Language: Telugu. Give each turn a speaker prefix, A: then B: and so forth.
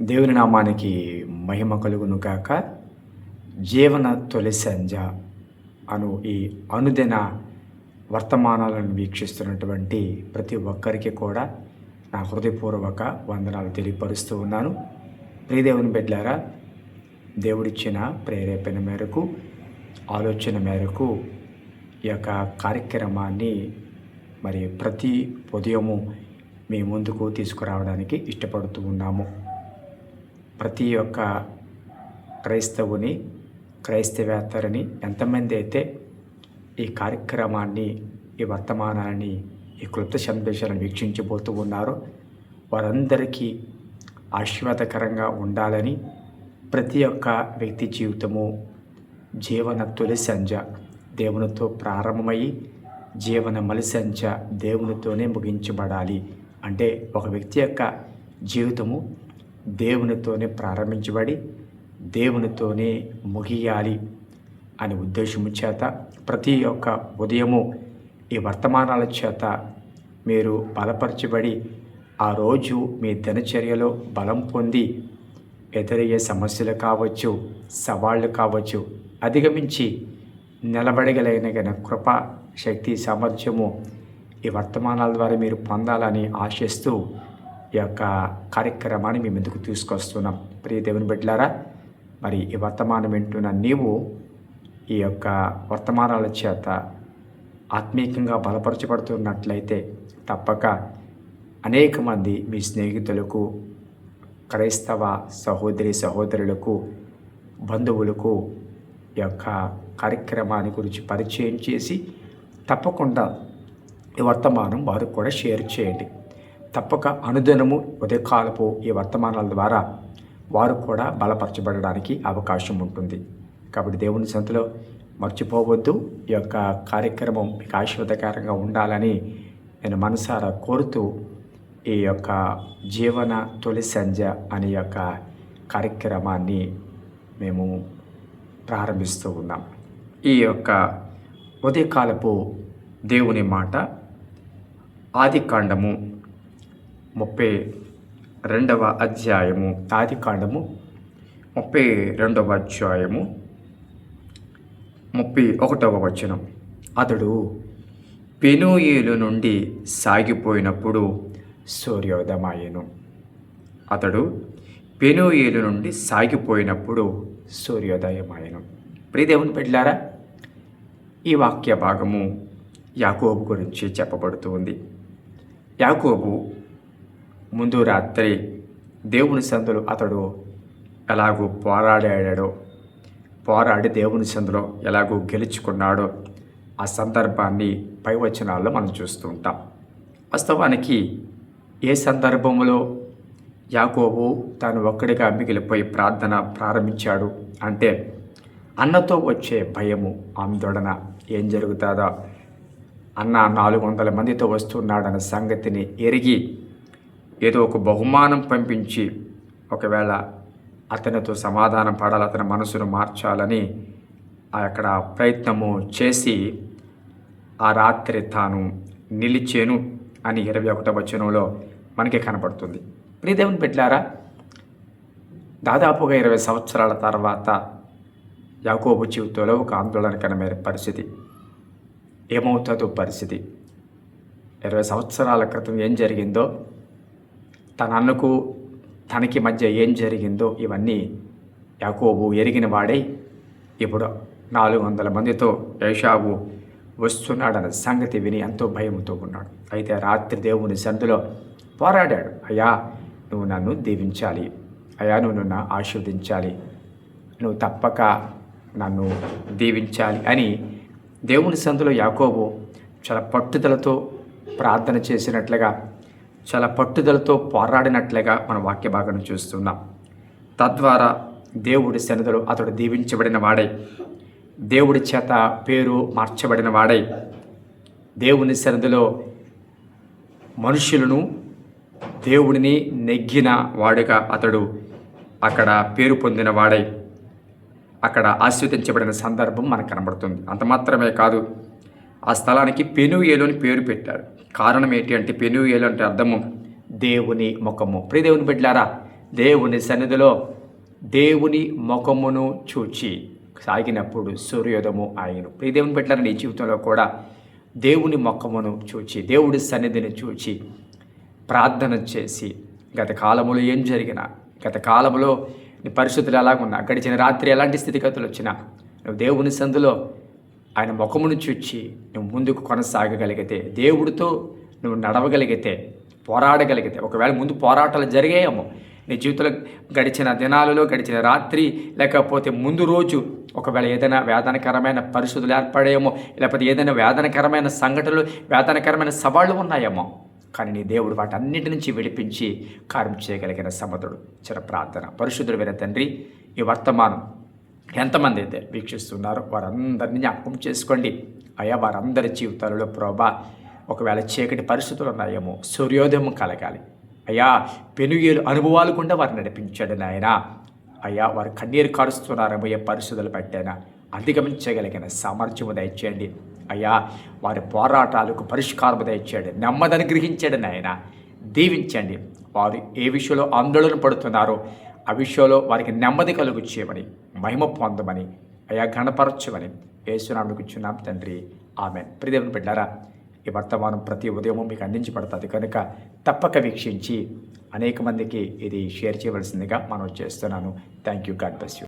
A: దేవుని నామానికి మహిమ కలుగును గాక. జీవన తొలి సంజ అను ఈ అనుదిన వర్తమానాలను వీక్షిస్తున్నటువంటి ప్రతి ఒక్కరికి కూడా నా హృదయపూర్వక వందనాలు తెలియపరుస్తూ ఉన్నాను. ప్రియదేవుని బిడ్డారా దేవుడిచ్చిన ప్రేరేపణ మేరకు ఆలోచన మేరకు ఈ యొక్క కార్యక్రమాన్ని మరి ప్రతి ఉదయము మీ ముందుకు తీసుకురావడానికి ఇష్టపడుతూ ఉన్నాము. ప్రతి ఒక్క క్రైస్తవుని క్రైస్తవేత్తరని ఎంతమంది అయితే ఈ కార్యక్రమాన్ని ఈ వర్తమానాన్ని ఈ క్లుప్త సందేశాలను వీక్షించబోతూ ఉన్నారో వారందరికీ ఆశీర్వాదకరంగా ఉండాలని ప్రతి ఒక్క వ్యక్తి జీవితము జీవన తొలి సంజ దేవునితో ప్రారంభమయ్యి జీవన మలిసంచ దేవునితోనే ముగించబడాలి. అంటే ఒక వ్యక్తి యొక్క జీవితము దేవునితోనే ప్రారంభించబడి దేవునితోనే ముగియాలి అనే ఉద్దేశము చేత ప్రతి ఒక్క ఉదయము ఈ వర్తమానాల చేత మీరు బలపరచబడి ఆ రోజు మీ దినచర్యలో బలం పొంది ఎదురయ్యే సమస్యలు కావచ్చు సవాళ్ళు కావచ్చు అధిగమించి నిలబడగలిగిన కృప శక్తి సామర్థ్యము ఈ వర్తమానాల ద్వారా మీరు పొందాలని ఆశిస్తూ యొక్క కార్యక్రమాన్ని మేము ఎందుకు తీసుకొస్తున్నాం? ప్రియ దేవుని బిడ్డలారా మరి ఈ వర్తమానం వింటున్న నీవు ఈ యొక్క వర్తమానాల చేత ఆత్మీయంగా బలపరచబడుతున్నట్లయితే తప్పక అనేక మంది మీ స్నేహితులకు క్రైస్తవ సహోదరి సహోదరులకు బంధువులకు ఈ యొక్క కార్యక్రమాన్ని గురించి పరిచయం చేసి తప్పకుండా ఈ వర్తమానం వారు కూడా షేర్ చేయండి. తప్పక అనుదినము ఉదయకాలపు ఈ వర్తమానాల ద్వారా వారు కూడా బలపరచబడడానికి అవకాశం ఉంటుంది. కాబట్టి దేవుని సంతలో మర్చిపోవద్దు. ఈ యొక్క కార్యక్రమం మీకు ఆశీర్వాదకరంగా ఉండాలని నేను మనసారా కోరుతూ ఈ యొక్క జీవన తొలి సంధ్య అనే యొక్క కార్యక్రమాన్ని మేము ప్రారంభిస్తూ ఉన్నాం. ఈ యొక్క ఉదయకాలపు దేవుని మాట ఆది కాండము ముప్పై రెండవ అధ్యాయము ఆదికాండము ముప్పై రెండవ అధ్యాయము. ముప్పై ఒకటవ వచనం. అతడు పెనోయేలు నుండి సాగిపోయినప్పుడు సూర్యోదయమాయను అతడు పెనోయేలు నుండి సాగిపోయినప్పుడు సూర్యోదయమాయను ప్రియదేవుని పెట్టారా ఈ వాక్య భాగము యాకోబు గురించి చెప్పబడుతుంది యాకోబు ముందు రాత్రి దేవుని సందులో అతడు ఎలాగూ పోరాడాడో పోరాడి దేవుని సందులో ఎలాగూ గెలుచుకున్నాడో ఆ సందర్భాన్ని పై వచనాల్లో మనం చూస్తూ ఉంటాం. వాస్తవానికి ఏ సందర్భంలో యాకోబు తాను ఒక్కడిగా మిగిలిపోయి ప్రార్థన ప్రారంభించాడు అంటే అన్నతో వచ్చే భయము ఆందోళన ఏం జరుగుతుందో అన్న నాలుగు వందల మందితో వస్తున్నాడన్న సంగతిని ఎరిగి ఏదో ఒక బహుమానం పంపించి ఒకవేళ అతనితో సమాధానం పడాలి అతని మనసును మార్చాలని అక్కడ ప్రయత్నము చేసి ఆ రాత్రి తాను నిలిచేను అని ఇరవై ఒకటో వచనంలో మనకి కనపడుతుంది ప్రియదేవుని పెట్టారా దాదాపుగా ఇరవై సంవత్సరాల తర్వాత యాకోబు జీవితంలో ఒక ఆందోళనకరమైన పరిస్థితి. ఏమవుతుందో పరిస్థితి. ఇరవై సంవత్సరాల క్రితం ఏం జరిగిందో తన అన్నకు తనకి మధ్య ఏం జరిగిందో ఇవన్నీ యాకోబు ఎరిగిన వాడై ఇప్పుడు నాలుగు వందల మందితో ఏషావు వస్తున్నాడన్న సంగతి విని ఎంతో భయంతో ఉన్నాడు. అయితే రాత్రి దేవుని సందులో పోరాడాడు. అయ్యా నువ్వు నన్ను దీవించాలి. అయ్యా నువ్వు నన్ను ఆశీర్వదించాలి. నువ్వు తప్పక నన్ను దీవించాలి అని దేవుని సందులో యాకోబు చాలా పట్టుదలతో ప్రార్థన చేసినట్లుగా చాలా పట్టుదలతో పోరాడినట్లుగా మన వాక్య భాగం చూస్తున్నాం. తద్వారా దేవుడి సన్నిధులు అతడు దీవించబడిన వాడై దేవుడి చేత పేరు మార్చబడిన వాడై దేవుని సన్నిధిలో మనుషులను దేవుడిని నెగ్గిన వాడుగా అతడు అక్కడ పేరు పొందిన వాడై అక్కడ ఆస్వాదించబడిన సందర్భం మనకు కనబడుతుంది. అంత మాత్రమే కాదు ఆ స్థలానికి పెనుయేలు అని పేరు పెట్టారు కారణం ఏంటి అంటే పెనుయేలు అంటే అర్థము. దేవుని ముఖము. ప్రియ దేవుని బిడ్డారా దేవుని సన్నిధిలో దేవుని ముఖమును చూచి సాగినప్పుడు సూర్యోదము ఆయను ప్రియ దేవుని బిడ్డలారా నీ జీవితంలో కూడా దేవుని ముఖమును చూచి దేవుడి సన్నిధిని చూచి ప్రార్థన చేసి గత కాలములో ఏం జరిగినా గత కాలంలో నీ పరిస్థితులు ఎలాగున్నా గడిచిన రాత్రి ఎలాంటి స్థితిగతులు వచ్చినా నువ్వు దేవుని సందులో ఆయన ముఖమును చూచి నువ్వు ముందుకు కొనసాగగలిగితే దేవుడితో నువ్వు నడవగలిగితే పోరాడగలిగితే ఒకవేళ ముందు పోరాటాలు జరిగాయేమో నీ జీవితంలో గడిచిన దినాలలో గడిచిన రాత్రి లేకపోతే ముందు రోజు ఒకవేళ ఏదైనా వేదనకరమైన పరిస్థితులు ఏర్పడేమో లేకపోతే ఏదైనా వేదనకరమైన సంఘటనలు వేదనకరమైన సవాళ్ళు ఉన్నాయేమో కానీ నీ దేవుడు వాటన్నిటి నుంచి విడిపించి కార్యం చేయగలిగిన సమర్థుడు చిర ప్రార్థన పరిశుద్ధుడు విన తండ్రి ఈ వర్తమానం ఎంతమంది అయితే వీక్షిస్తున్నారో వారందరినీ జ్ఞాపకం చేసుకోండి. అయ్యా వారందరి జీవితాలలో ప్రభా ఒకవేళ చీకటి పరిస్థితులు ఉన్నాయేమో సూర్యోదయం కలగాలి. అయ్యా పెనుగేలు అనుభవాలు కూడా వారు నడిపించాడు నాయన. అయ్యా వారు కన్నీరు కారుస్తున్నారేమో ఏ పరిస్థితులు పెట్టైనా అధిగమించగలిగిన సామర్థ్యము దయచేయండి. అయ్యా వారి పోరాటాలకు పరిష్కారము దయచేయండి. నెమ్మదని గ్రహించాడు నాయన. దీవించండి. వారు ఏ విషయంలో ఆందోళన పడుతున్నారో ఆ విషయంలో వారికి నెమ్మది కలుగు చేయమని మహిమ పొందమని అయా గణపరచమని యేసునామకు ఇచ్చున్నాం తండ్రి. ఆమె ప్రియదేవుని బిడ్డారా ఈ వర్తమానం ప్రతి ఉదయం మీకు అందించబడుతుంది కనుక తప్పక వీక్షించి అనేక మందికి ఇది షేర్ చేయవలసిందిగా మనం చేస్తున్నాను. Thank you god bless you.